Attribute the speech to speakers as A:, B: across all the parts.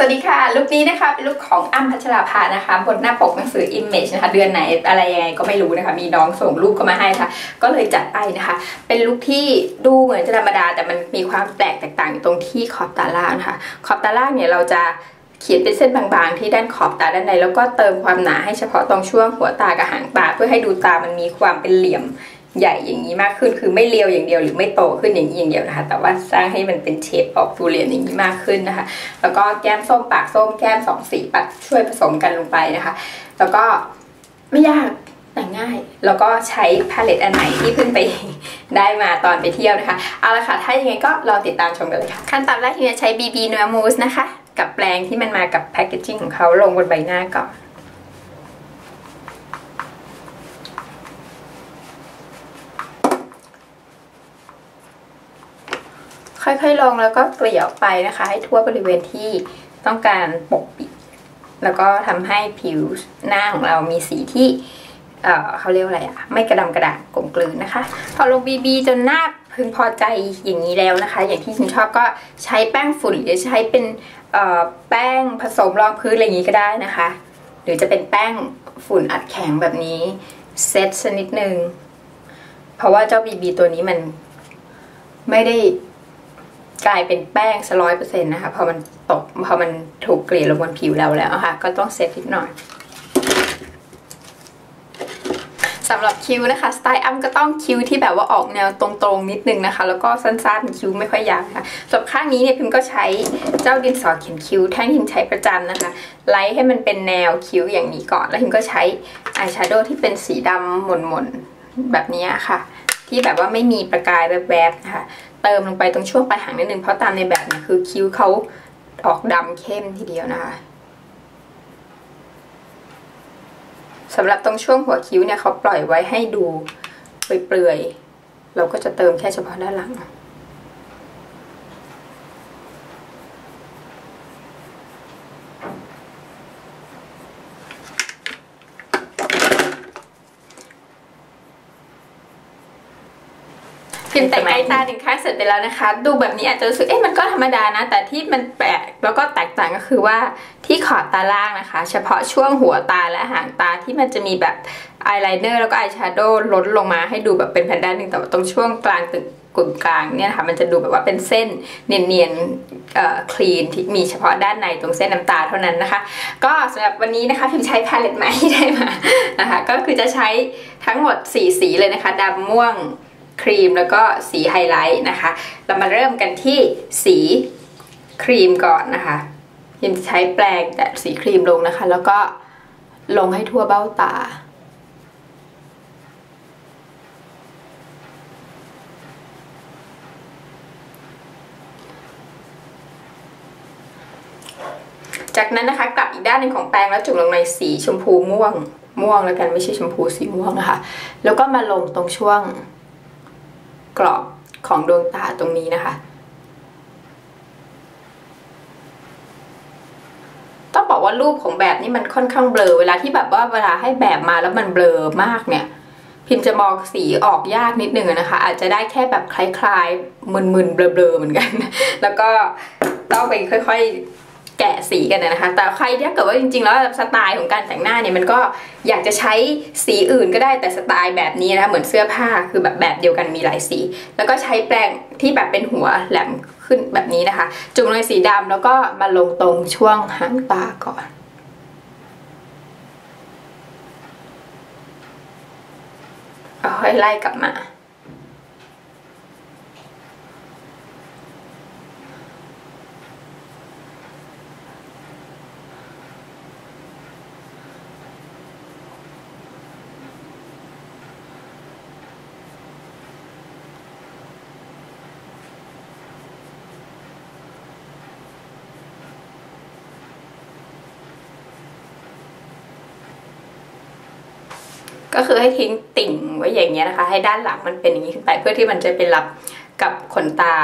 A: สวัสดีค่ะลุคนี้นะคะเป็นลุคของอ้ำพัชราภานะคะบนหน้าปกหนังสือ Image นะคะ เดือนไหนอะไรยังไงก็ไม่รู้นะคะ มีน้องส่งรูปเข้ามาให้ค่ะ ก็เลยจัดไปนะคะ เป็นลุคที่ดูเหมือนจะธรรมดา แต่มันมีความแปลกแตกต่างอยู่ตรงที่ขอบตาล่างนะคะขอบตาล่างเนี่ยเราจะเขียนเป็นเส้นบางๆ ที่ด้านขอบตาด้านใน แล้วก็เติมความหนาให้เฉพาะตรงช่วงหัวตากับหางตาเพื่อให้ดูตามันมีความเป็นเหลี่ยม ใหญ่อย่างนี้มากขึ้น คือไม่เรียวอย่างเดียวหรือไม่โตขึ้นอย่างนี้อย่างเดียวนะคะ แต่ว่าสร้างให้มันเป็นเชฟออกตูเรียนอย่างนี้มากขึ้นนะคะ แล้วก็แก้มส้มปากส้มแก้มสองสีปัดช่วยผสมกันลงไปนะคะ แล้วก็ไม่ยากแต่งง่าย แล้วก็ใช้พาเลตอันไหนที่เพิ่งไปได้มาตอนไปเที่ยวนะคะ เอาละค่ะ ถ้าอยังไงก็รอติดตามชมกันเลยค่ะ ขั้นตอนแรกที่จะใช้ BB เนื้อมูสนะคะ กับแปรงที่มันมากับแพคเกจจิ้งของเขาลงบนใบหน้าก่อน ค่อยๆลงแล้วก็เกลี่ยออกไปนะคะ ให้ทั่วบริเวณที่ต้องการปกปิด แล้วก็ทำให้ผิวหน้าของเรามีสีที่เเขาเรียกว่าอะไรอะไม่กระดำกระด่างกลมกลืนนะคะ พอลงบีบีจนหน้าพึงพอใจอย่างนี้แล้วนะคะ อย่างที่ฉันชอบก็ใช้แป้งฝุ่นหรือใช้เป็นแป้งผสมรองพื้นอะไรอย่างนี้ก็ได้นะคะ หรือจะเป็นแป้งฝุ่นอัดแข็งแบบนี้เซตชนิดหนึ่งเพราะว่าเจ้าบีบีตัวนี้มันไม่ได้ กลายเป็นแป้งสร้อยเปอร์เซ็นต์นะคะพอมันตกพอมันถูกเกลี่ยลงบนผิวเราแล้วะค่ะก็ต้องเซตนิดหน่อยสำหรับคิ้วนะคะสไตล์อ้ำก็ต้องคิ้วที่แบบว่าออกแนวตรงๆนิดนึงนะคะ แล้วก็สั้นๆคิ้วไม่ค่อยยาวค่ะสำหรับข้างนี้เนี่ยพิมก็ใช้เจ้าดินสอเขียนคิ้วแท่งที่พิมใช้ประจำนะคะไล่ให้มันเป็นแนวคิ้วอย่างนี้ก่อน แล้วพิมก็ใช้อายแชโดว์ที่เป็นสีดำหม่นๆแบบนี้ค่ะ ที่แบบว่าไม่มีประกายแวบๆนะคะ ติมลงไปตรงช่วงปลายหางนิดนึงเพราะตามในแบบเนี่ยคือคิ้วเขาออกดำเข้มทีเดียวนะคะสำหรับตรงช่วงหัวคิ้วเนี่ยเขาปล่อยไว้ให้ดูเปลือยๆเราก็จะเติมแค่เฉพาะด้านหลัง พิมพ์แต่งใต้ตาหนึ่งข้างเสร็จไปแล้วนะคะ ดูแบบนี้อาจจะรู้สึกเอ๊ะมันก็ธรรมดานะ แต่ที่มันแปลกแล้วก็แตกต่างก็คือว่าที่ขอบตาล่างนะคะ เฉพาะช่วงหัวตาและหางตาที่มันจะมีแบบอายไลเนอร์แล้วก็อายแชโดว์ล้นลงมาให้ดูแบบเป็นแผ่นด้านหนึ่งแต่ว่าตรงช่วงกลางตึกกึ่งกลางเนี่ยค่ะมันจะดูแบบว่าเป็นเส้นเนียนๆเอ่อคลีนที่มีเฉพาะด้านในตรงเส้นน้ำตาเท่านั้นนะคะ ก็สำหรับวันนี้นะคะพิมใช้พาเลตใหม่ที่ได้มานะคะ ก็คือจะใช้ทั้งหมด 4 สีเลยนะคะดำม่วง ครีมแล้วก็สีไฮไลท์นะคะ เรามาเริ่มกันที่สีครีมก่อนนะคะยิมใช้แปรงแต่สีครีมลงนะคะ แล้วก็ลงให้ทั่วเบ้าตา จากนั้นนะคะกลับอีกด้านหนึ่งของแปรงแล้วจุ่มลงในสีชมพูม่วงม่วงแล้วกันไม่ใช่ชมพูสีม่วงนะคะ แล้วก็มาลงตรงช่วง ของดวงตาตรงนี้นะคะต้องบอกว่ารูปของแบบนี้มันค่อนข้างเบลอ เวลาที่แบบว่าเวลาให้แบบมาแล้วมันเบลอมากเนี่ย พิมพ์จะมองสีออกยากนิดนึงนะคะ อาจจะได้แค่แบบคล้ายๆมึนๆเบลอๆเหมือนกัน แล้วก็ต้องไปค่อย ๆ แกะสีกันนะคะ แต่ใครถ้าเกิดว่าจริงๆ แล้วสไตล์ของการแต่งหน้าเนี่ยมันก็อยากจะใช้สีอื่นก็ได้แต่สไตล์แบบนี้นะคะเหมือนเสื้อผ้าคือแบบแบบเดียวกันมีหลายสี แล้วก็ใช้แปรงที่แบบเป็นหัวแหลมขึ้นแบบนี้นะคะ จุ่มลงในสีดำแล้วก็มาลงตรงช่วงหางตาก่อนเอาค่อยไล่กลับมา ก็คือให้ทิ้งติ่งไว้อย่างเงี้ยนะคะ ให้ด้านหลังมันเป็นอย่างนี้ขึ้นไปเพื่อที่มันจะไปรับกับขนตา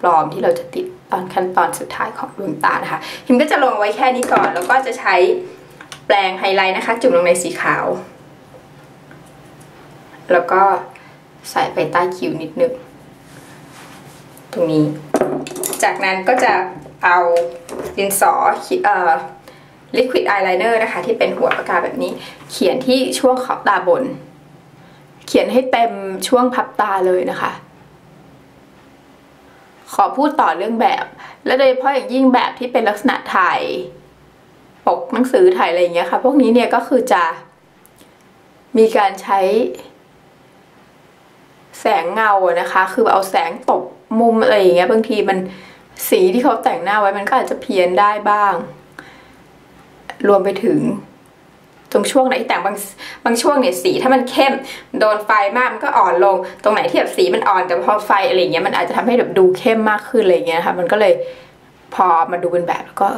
A: ปลอมที่เราจะติดตอนขั้นตอนสุดท้ายของดวงตานะคะพิมก็จะลงไว้แค่นี้ก่อน แล้วก็จะใช้แปรงไฮไลท์นะคะ จุ่มลงในสีขาว แล้วก็ใส่ไปใต้คิ้วนิดนึงตรงนี้ จากนั้นก็จะเอาดินสอเอ่อ ลิควิดอายไลเนอร์นะคะ ที่เป็นหัวปากกาแบบนี้ เขียนที่ช่วงขอบตาบน เขียนให้เต็มช่วงพับตาเลยนะคะ ขอพูดต่อเรื่องแบบ และโดยเฉพาะอย่างยิ่งแบบที่เป็นลักษณะถ่ายปกหนังสือถ่ายอะไรอย่างเงี้ยค่ะ พวกนี้เนี่ยก็คือจะมีการใช้แสงเงาอะนะคะ คือเอาแสงตกมุมอะไรอย่างเงี้ยบางทีมันสีที่เขาแต่งหน้าไว้มันก็อาจจะเพี้ยนได้บ้าง รวมไปถึง ตรงช่วงไหนที่แต่งบางบางช่วงเนี่ยสีถ้ามันเข้มโดนไฟมากมันก็อ่อนลง ตรงไหนที่แบบสีมันอ่อนแต่พอไฟอะไรเงี้ยมันอาจจะทำให้แบบดูเข้มมากขึ้นอะไรเงี้ยค่ะมันก็เลยพอมาดูเป็นแบบแล้วก็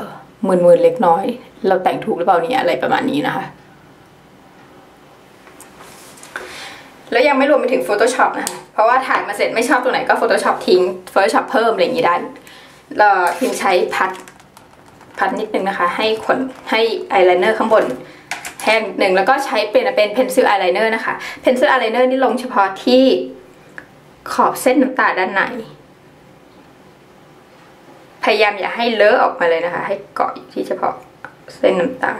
A: มึนๆเล็กน้อย เราแต่งถูกหรือเปล่าเนี่ยอะไรประมาณนี้นะคะแล้วยังไม่รวมไปถึง Photoshop นะคะ เพราะว่าถ่ายมาเสร็จไม่ชอบตรงไหนก็ Photoshop ทิ้ง Photoshop เพิ่มอะไรอย่างนี้ได้เราพิมใช้พัด พัดนิดนึงนะคะ ให้ขนให้อายไลเนอร์ข้างบนแห้งหนึ่งแล้วก็ใช้เป็นเป็นเพนซิลอายไลเนอร์นะคะเพนซิลอายไลเนอร์นี่ลงเฉพาะที่ขอบเส้นน้ำตาด้านในพยายามอย่าให้เลอะออกมาเลยนะคะ ให้เกาะอยู่ที่เฉพาะเส้นน้ำตา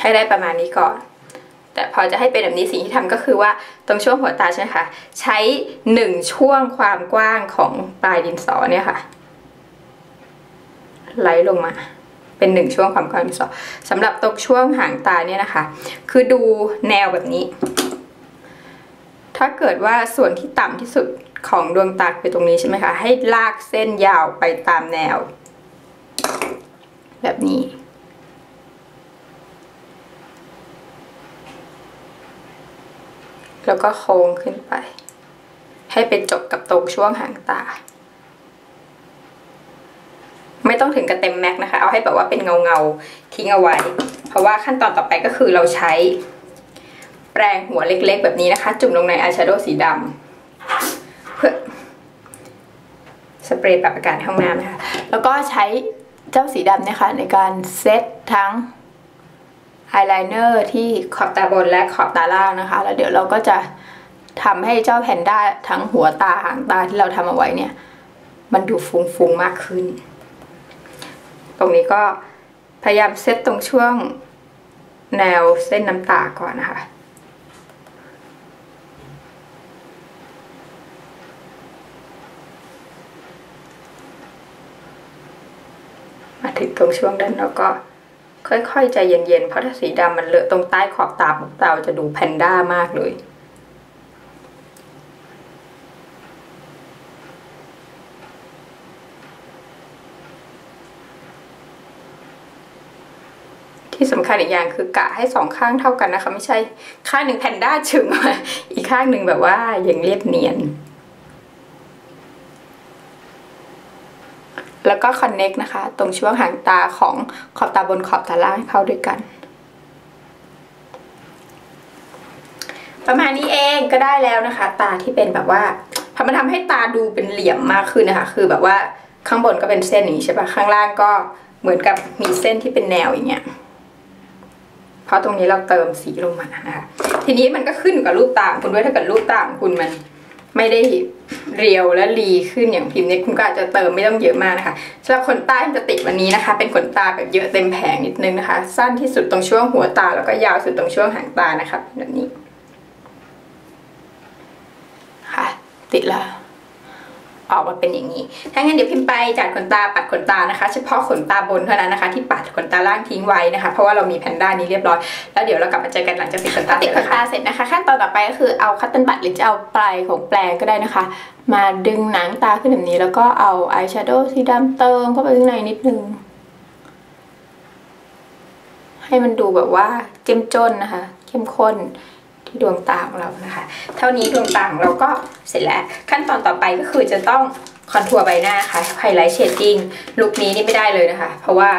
A: ให้ได้ประมาณนี้ก่อน แต่พอจะให้เป็นแบบนี้สิ่งที่ทำก็คือว่าตรงช่วงหัวตาใช่ไหมคะใช้หนึ่งช่วงความกว้างของปลายดินสอเนี่ยค่ะไล่ลงมาเป็นหนึ่งช่วงความกว้างดินสอสำหรับตรงช่วงหางตาเนี่ยนะคะ คือดูแนวแบบนี้ ถ้าเกิดว่าส่วนที่ต่ำที่สุดของดวงตาคือตรงนี้ใช่ไหมคะ ให้ลากเส้นยาวไปตามแนว แบบนี้ แล้วก็โค้งขึ้นไป ให้ไปจบกับตรงช่วงหางตา ไม่ต้องถึงกับเต็มแม็กนะคะ เอาให้แบบว่าเป็นเงาเงาๆทิ้งเอาไว้ เพราะว่าขั้นตอนต่อไปก็คือเราใช้ แปรงหัวเล็กๆ แบบนี้นะคะ จุ่มลงในอายแชโดว์สีดำเพื่อสเปรย์ปรับอากาศในห้องน้ำนะคะ แล้วก็ใช้เจ้าสีดำเนี่ยค่ะในการเซตทั้ง อายไลเนอร์ที่ขอบตาบนและขอบตาล่างนะคะ แล้วเดี๋ยวเราก็จะทำให้เจ้าแพนด้าทั้งหัวตาหางตาที่เราทำเอาไว้เนี่ย มันดูฟุ้งๆมากขึ้น ตรงนี้ก็พยายามเซตตรงช่วงแนวเส้นน้ำตาก่อนนะคะมาถึงตรงช่วงด้านแล้วก็ ค่อยๆใจเย็นๆ เพราะถ้าสีดำมันเลอะตรงใต้ขอบตาปุ๊บตาจะดูแพนด้ามากเลยที่สำคัญอีกอย่างคือกะให้สองข้างเท่ากันนะคะ ไม่ใช่ข้างหนึ่งแพนด้าฉึง อีกข้างหนึ่งแบบว่าย่างเรียบเนียน แล้วก็คอนเน็กนะคะ ตรงช่วงหางตาของขอบตาบนขอบตาล่างเข้าด้วยกัน ประมาณนี้เองก็ได้แล้วนะคะ ตาที่เป็นแบบว่าพอมันทำให้ตาดูเป็นเหลี่ยมมากขึ้นนะคะ คือแบบว่าข้างบนก็เป็นเส้นอย่างนี้ใช่ปะข้างล่างก็เหมือนกับมีเส้นที่เป็นแนวอย่างเงี้ยเพราะตรงนี้เราเติมสีลงมานะคะ ทีนี้มันก็ขึ้นกับรูปตาคุณด้วยถ้าเกิดรูปตาของคุณมัน ไม่ได้เรียวและรีขึ้นอย่างพิมพ์นี้คุณก็อาจจะเติมไม่ต้องเยอะมากนะคะสำหรับขนตาที่จะติดวันนี้นะคะ เป็นขนตาแบบเยอะเต็มแผงนิดนึงนะคะ สั้นที่สุดตรงช่วงหัวตา แล้วก็ยาวสุดตรงช่วงหางตานะคะแบบนี้ค่ะติดแล้ว ออกมาเป็นอย่างนี้ ถ้างั้นเดี๋ยวพิมพ์ไปจัดขนตาปัดขนตานะคะ เฉพาะขนตาบนเท่านั้นนะคะ ที่ปัดขนตาล่างทิ้งไว้นะคะ เพราะว่าเรามีแพนด้านี้เรียบร้อย แล้วเดี๋ยวเรากลับมาเจอกันหลังจากติดขนตาติดขนตาเสร็จนะคะ ขั้นตอนต่อไปก็คือเอาคัตเติลบัตหรือจะเอาปลายของแปรงก็ได้นะคะ มาดึงหนังตาขึ้นแบบนี้ แล้วก็เอาอายแชโดว์สีดำเติมเข้าไปข้างในนิดนึง ให้มันดูแบบว่าเจ้มจนนะคะ เข้มข้นที่ ดวงตาของเรานะคะ เท่านี้ดวงตาของเราก็เสร็จแล้ว ขั้นตอนต่อไปก็คือจะต้องคอนทัวร์ใบหน้าค่ะไฮไลท์เชดดิ้งลุคนี้นี่ไม่ได้เลยนะคะ เพราะว่า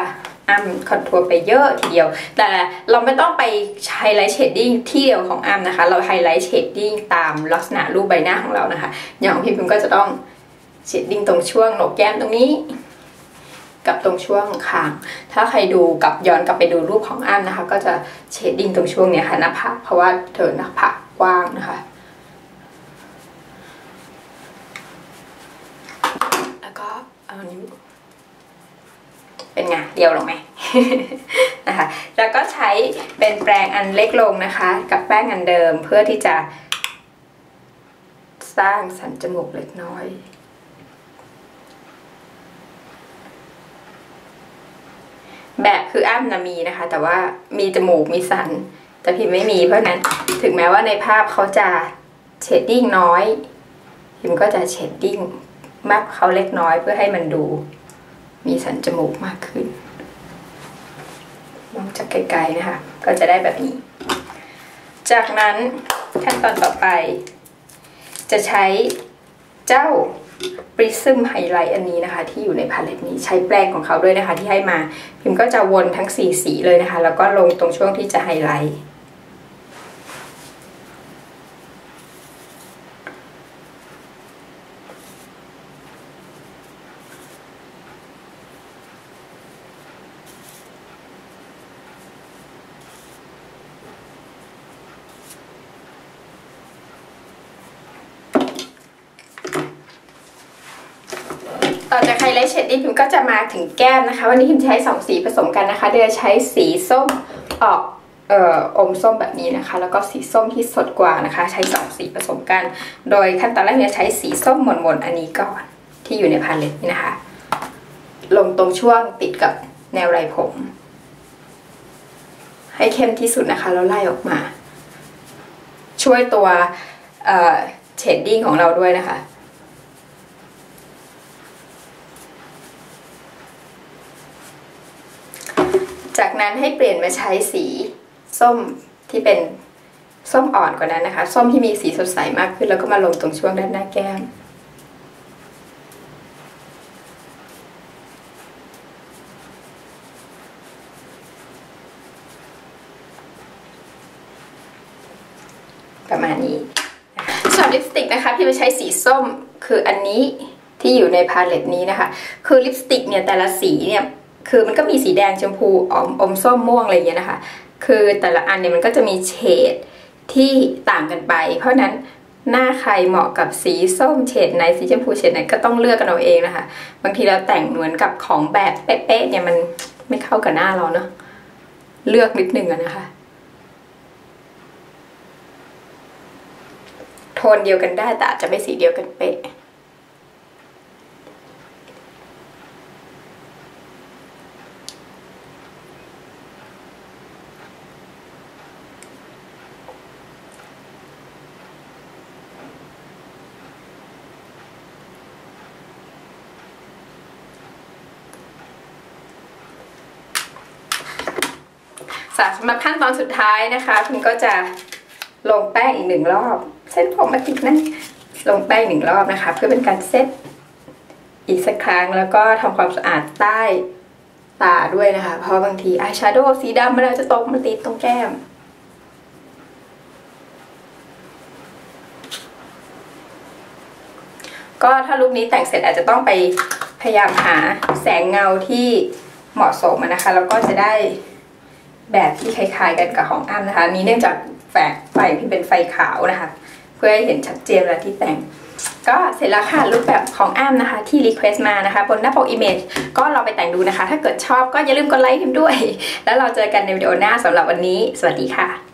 A: อ้ำคอนทัวร์ไปเยอะทีเดียว แต่เราไม่ต้องไปไฮไลท์เชดดิ้งที่เดียวของอ้ำนะคะ เราไฮไลท์เชดดิ้งตามลักษณะรูปใบหน้าของเรานะคะ อย่างของพิมก็จะต้องเชดดิ้งตรงช่วงโหนกแก้มตรงนี้ กับตรงช่วงคาง ถ้าใครดูกับย้อนกลับไปดูรูปของอ้ำนะคะ ก็จะเชดดิ้งตรงช่วงเนี้ยค่ะหน้าผากเพราะว่าเธอหน้าผากกว้างนะคะ แล้วก็เอานิ้วเป็นไงเดียวลงไหมนะคะ แล้วก็ใช้เป็นแปรงอันเล็กลงนะคะ กับแป้งอันเดิมเพื่อที่จะสร้างสันจมูกเล็กน้อย แบบคืออ้ำนะมีนะคะ แต่ว่ามีจมูกมีสัน แต่พิมไม่มีเพราะนั้นถึงแม้ว่าในภาพเขาจะเชดดิ้งน้อย พิมก็จะเชดดิ้งมากเขาเล็กน้อยเพื่อให้มันดู มีสันจมูกมากขึ้นมองจากไกลๆนะคะ ก็จะได้แบบนี้ จากนั้นขั้นตอนต่อไป จะใช้เจ้า Prism Highlight อันนี้นะคะ ที่อยู่ในพาเลตนี้ใช้แปรงของเขาด้วยนะคะ ที่ให้มา พิมก็จะวนทั้งสีสีเลยนะคะ แล้วก็ลงตรงช่วงที่จะไฮไลท์ ไฮไลท์เชดดิ้งพิมก็จะมาถึงแก้มนะคะ วันนี้พิมใช้สองสีผสมกันนะคะเดี๋ยวใช้สีส้มออกเอ่ออมส้มแบบนี้นะคะ แล้วก็สีส้มที่สดกว่านะคะ ใช้สองสีผสมกัน โดยขั้นตอนแรกเนี่ยใช้สีส้มหม่นๆอันนี้ก่อนที่อยู่ในพาเลตนี่นะคะ ลงตรงช่วงติดกับแนวไรผม ให้เข้มที่สุดนะคะแล้วไล่ออกมา ช่วยตัวเชดดิ้งของเราด้วยนะคะ จากนั้นให้เปลี่ยนมาใช้สีส้มที่เป็นส้มอ่อนกว่านั้นนะคะ ส้มที่มีสีสดใสมากขึ้น แล้วก็มาลงตรงช่วงด้านหน้าแก้ม ประมาณนี้ส่วนลิปสติกนะคะพี่ไปใช้สีส้มคืออันนี้ที่อยู่ในพาเลตนี้นะคะ คือลิปสติกเนี่ยแต่ละสีเนี่ย คือมันก็มีสีแดงชมพูอมอมส้มม่วงอะไรอย่างเงี้ยนะคะ คือแต่ละอันเนี่ยมันก็จะมีเฉดที่ต่างกันไป เพราะนั้นหน้าใครเหมาะกับสีส้มเฉดไหนสีชมพูเฉดไหนก็ต้องเลือกกันเอาเองนะคะ บางทีเราแต่งเหมือนกับของแบบเป๊ะๆเนี่ยมันไม่เข้ากับหน้าเราเนาะเลือกนิดนึงนะคะ โทนเดียวกันได้แต่อาจจะไม่สีเดียวกันเป๊ะ สำหรับขั้นตอนสุดท้ายนะคะคุณก็จะลงแป้งอีกหนึ่งรอบ เส้นผมมาติดนะลงแป้งหนึ่งรอบนะคะ เพื่อเป็นการเซตอีกสักครั้งแล้วก็ทำความสะอาดใต้ตาด้วยนะคะ เพราะบางทีอายแชโดว์สีดำมันอาจจะตกมาติดตรงแก้ม ก็ถ้าลุคนี้แต่งเสร็จอาจจะต้องไปพยายามหาแสงเงาที่เหมาะสมนะคะ แล้วก็จะได้ แบบที่คล้ายๆกันกับของอ้ำนะคะนี้เนื่องจากแฝงไฟที่เป็นไฟขาวนะคะ เพื่อให้เห็นชัดเจนเวลาที่แต่ง ก็เสร็จแล้วค่ะรูปแบบของอ้ำนะคะที่รีเควสต์มานะคะบนหน้าปก Image ก็ลองไปแต่งดูนะคะ ถ้าเกิดชอบก็อย่าลืมกดไลค์พิมพ์ด้วย แล้วเราเจอกันในวิดีโอหน้าสำหรับวันนี้ สวัสดีค่ะ